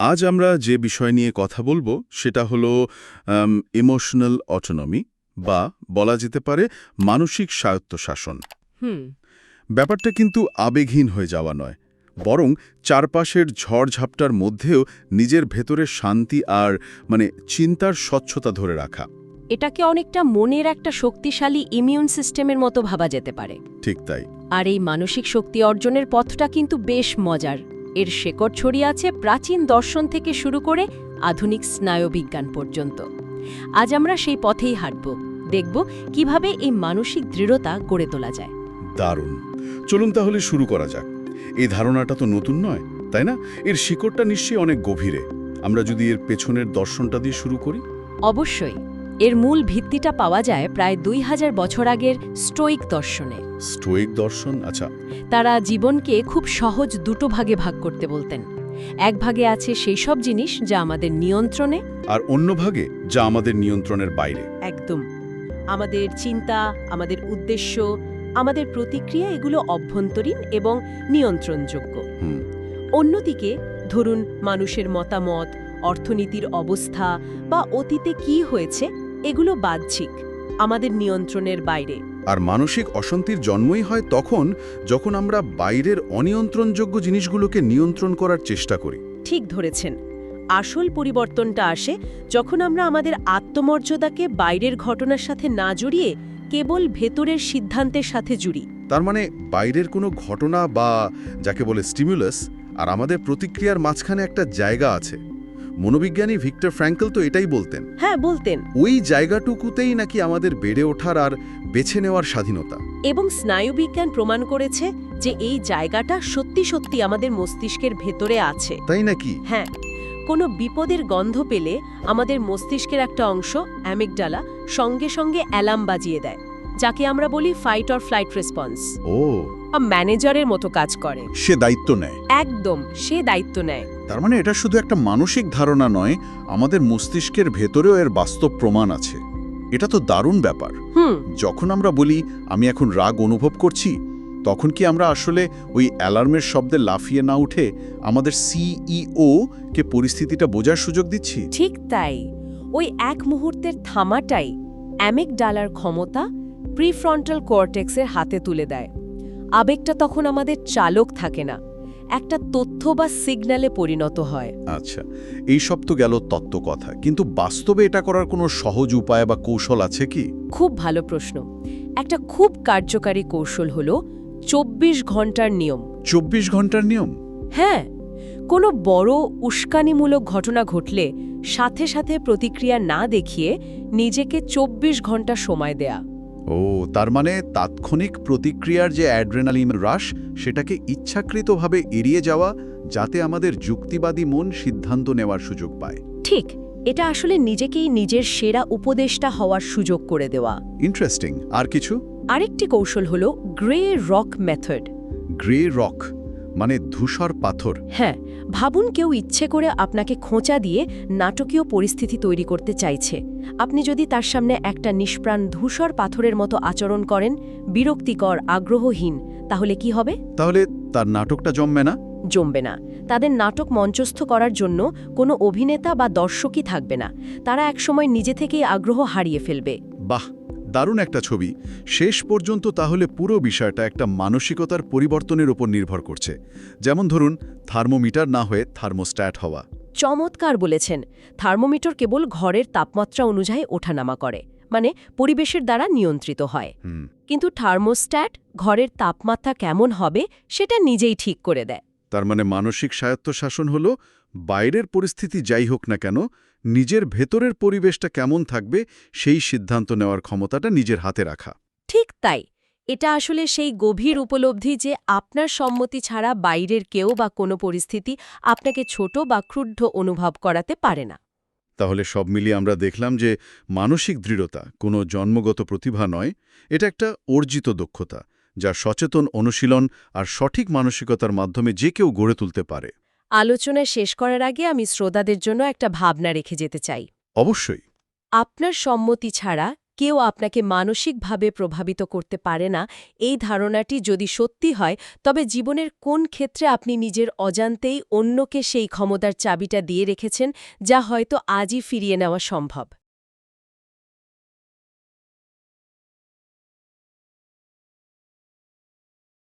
আজ আমরা যে বিষয় নিয়ে কথা বলব সেটা হলো ইমোশনাল অটোনমি বা বলা যেতে পারে মানসিক স্বায়ত্তশাসন। হুম। ব্যাপারটা কিন্তু আবেগহীন হয়ে যাওয়া নয় বরং চারপাশের ঝড়ঝাপটার মধ্যেও নিজের ভেতরের শান্তি আর মানে চিন্তার স্বচ্ছতা ধরে রাখা। এটাকে অনেকটা মনের একটা শক্তিশালী ইমিউন সিস্টেমের মতো ভাবা যেতে পারে। ঠিক তাই। আর এই মানসিক শক্তি অর্জনের পথটা কিন্তু বেশ মজার। এর শেকড় ছড়িয়ে আছে প্রাচীন দর্শন থেকে শুরু করে আধুনিক স্নায়ুবিজ্ঞান পর্যন্ত। আজ আমরা সেই পথেই হাঁটব দেখব কীভাবে এই মানসিক দৃঢ়তা গড়ে তোলা যায়। দারুণ। চলুন তাহলে শুরু করা যাক। এই ধারণাটা তো নতুন নয় তাই না? এর শিকড়টা নিশ্চয়ই অনেক গভীরে। আমরা যদি এর পেছনের দর্শনটা দিয়ে শুরু করি। অবশ্যই। এর মূল ভিত্তিটা পাওয়া যায় প্রায় দুই হাজার বছর আগের স্টোইক দর্শনে। স্টোয়িক দর্শন? আচ্ছা। তারা জীবনকে খুব সহজ দুটো ভাগে ভাগ করতে বলতেন। এক ভাগে আছে সেই সব জিনিস যা আমাদের নিয়ন্ত্রণে। আর অন্য ভাগে যা আমাদের নিয়ন্ত্রণের বাইরে। একদম। আমাদের চিন্তা আমাদের উদ্দেশ্য আমাদের প্রতিক্রিয়া এগুলো অভ্যন্তরীণ এবং নিয়ন্ত্রণযোগ্য। অন্যদিকে ধরুন মানুষের মতামত অর্থনীতির অবস্থা বা অতীতে কি হয়েছে এগুলো বাহ্যিক আমাদের নিয়ন্ত্রণের বাইরে। আর মানসিক অশান্তির জন্মই হয় তখন যখন আমরা বাইরের অনিয়ন্ত্রণযোগ্য জিনিসগুলোকে নিয়ন্ত্রণ করার চেষ্টা করি। ঠিক ধরেছেন। আসল পরিবর্তনটা আসে যখন আমরা আমাদের আত্মমর্যাদাকে বাইরের ঘটনার সাথে না জড়িয়ে কেবল ভেতরের সিদ্ধান্তের সাথে জুড়ি। তার মানে বাইরের কোনো ঘটনা বা যাকে বলে স্টিমুলাস আর আমাদের প্রতিক্রিয়ার মাঝখানে একটা জায়গা আছে। মনোবিজ্ঞানী ভিক্টর ফ্র্যাঙ্কেল তো এটাই বলতেন। হ্যাঁ বলতেন। ওই জায়গাটুকুতেই নাকি আমাদের বেড়ে ওঠার আর বেছে নেওয়ার স্বাধীনতা। এবং স্নায়ুবিজ্ঞান প্রমাণ করেছে যে এই জায়গাটা সত্যি সত্যি আমাদের মস্তিষ্কের ভেতরে আছে। তাই নাকি? হ্যাঁ কোনো বিপদের গন্ধ পেলে আমাদের মস্তিষ্কের একটা অংশ অ্যামিকডালা সঙ্গে সঙ্গে অ্যালার্ম বাজিয়ে দেয় যাকে আমরা বলি ফাইট অর ফ্লাইট রেসপন্স ও। ম্যানেজারের মতো কাজ করে। সে দায়িত্ব নেয়। একদম সে দায়িত্ব নেয়। তার মানে এটা শুধু একটা মানসিক ধারণা নয় আমাদের মস্তিষ্কের ভেতরেও এর বাস্তব প্রমাণ আছে। এটা তো দারুণ ব্যাপার। হুম। যখন আমরা বলি আমি এখন রাগ অনুভব করছি তখন কি আমরা আসলে ওই অ্যালার্মের শব্দে লাফিয়ে না উঠে আমাদের সিইও কে পরিস্থিতিটা বোঝার সুযোগ দিচ্ছি? ঠিক তাই। ওই এক মুহূর্তের থামাটাই অ্যামেক ডালার ক্ষমতা প্রিফ্রন্টাল কোর্টেক্সের হাতে তুলে দেয়। আবেগটা তখন আমাদের চালক থাকে না। একটা তথ্য বা সিগন্যালে পরিণত হয়। আচ্ছা এই সব তো গেল তত্ত্ব কথা কিন্তু বাস্তবে এটা করার কোনো সহজ উপায় বা কৌশল আছে কি? খুব ভালো প্রশ্ন। একটা খুব কার্যকারী কৌশল হল চব্বিশ ঘণ্টার নিয়ম। চব্বিশ ঘণ্টার নিয়ম? হ্যাঁ কোনো বড় উস্কানিমূলক ঘটনা ঘটলে সাথে সাথে প্রতিক্রিয়া না দেখিয়ে নিজেকে চব্বিশ ঘণ্টা সময় দেয়া। ও তার মানে তাৎক্ষণিক প্রতিক্রিয়ার যে অ্যাড্রেনালিন হ্রাস সেটাকে ইচ্ছাকৃতভাবে এড়িয়ে যাওয়া যাতে আমাদের যুক্তিবাদী মন সিদ্ধান্ত নেওয়ার সুযোগ পায়। ঠিক এটা আসলে নিজেকেই নিজের সেরা উপদেষ্টা হওয়ার সুযোগ করে দেওয়া। ইন্টারেস্টিং আর কিছু? আরেকটি কৌশল হল grey rock method. Grey rock. মানে ধূসর পাথর। হ্যাঁ ভাবুন কেউ ইচ্ছে করে আপনাকে খোঁচা দিয়ে নাটকীয় পরিস্থিতি তৈরি করতে চাইছে। আপনি যদি তার সামনে একটা নিষ্প্রাণ ধূসর পাথরের মতো আচরণ করেন বিরক্তিকর আগ্রহহীন তাহলে কি হবে? তাহলে তার নাটকটা জমবে না? জমবে না। তাদের নাটক মঞ্চস্থ করার জন্য কোনো অভিনেতা বা দর্শকই থাকবে না। তারা একসময় নিজে থেকেই আগ্রহ হারিয়ে ফেলবে। বাহ! দারুণ একটা ছবি। শেষ পর্যন্ত তাহলে পুরো বিষয়টা একটা মানসিকতার পরিবর্তনের উপর নির্ভর করছে। যেমন ধরুন থার্মোমিটার না হয়ে থার্মোস্ট্যাট হওয়া। চমৎকার বলেছেন। থার্মোমিটার কেবল ঘরের তাপমাত্রা অনুযায়ী ওঠানামা করে মানে পরিবেশের দ্বারা নিয়ন্ত্রিত হয়। কিন্তু থার্মোস্ট্যাট ঘরের তাপমাত্রা কেমন হবে সেটা নিজেই ঠিক করে দেয়। তার মানে মানসিক স্বায়ত্তশাসন হল বাইরের পরিস্থিতি যাই হোক না কেন নিজের ভেতরের পরিবেশটা কেমন থাকবে সেই সিদ্ধান্ত নেওয়ার ক্ষমতাটা নিজের হাতে রাখা। ঠিক তাই। এটা আসলে সেই গভীর উপলব্ধি যে আপনার সম্মতি ছাড়া বাইরের কেউ বা কোনো পরিস্থিতি আপনাকে ছোট বা ক্রুদ্ধ অনুভব করাতে পারে না। তাহলে সব মিলিয়ে আমরা দেখলাম যে মানসিক দৃঢ়তা কোনো জন্মগত প্রতিভা নয় এটা একটা অর্জিত দক্ষতা। যা সচেতন অনুশীলন আর সঠিক মানসিকতার মাধ্যমে যে কেউ গড়ে তুলতে পারে। আলোচনা শেষ করার আগে আমি শ্রোতাদের জন্য একটা ভাবনা রেখে যেতে চাই। অবশ্যই। আপনার সম্মতি ছাড়া কেউ আপনাকে মানসিকভাবে প্রভাবিত করতে পারে না। এই ধারণাটি যদি সত্যি হয় তবে জীবনের কোন ক্ষেত্রে আপনি নিজের অজান্তেই অন্যকে সেই ক্ষমতার চাবিটা দিয়ে রেখেছেন যা হয়তো আজই ফিরিয়ে নেওয়া সম্ভব?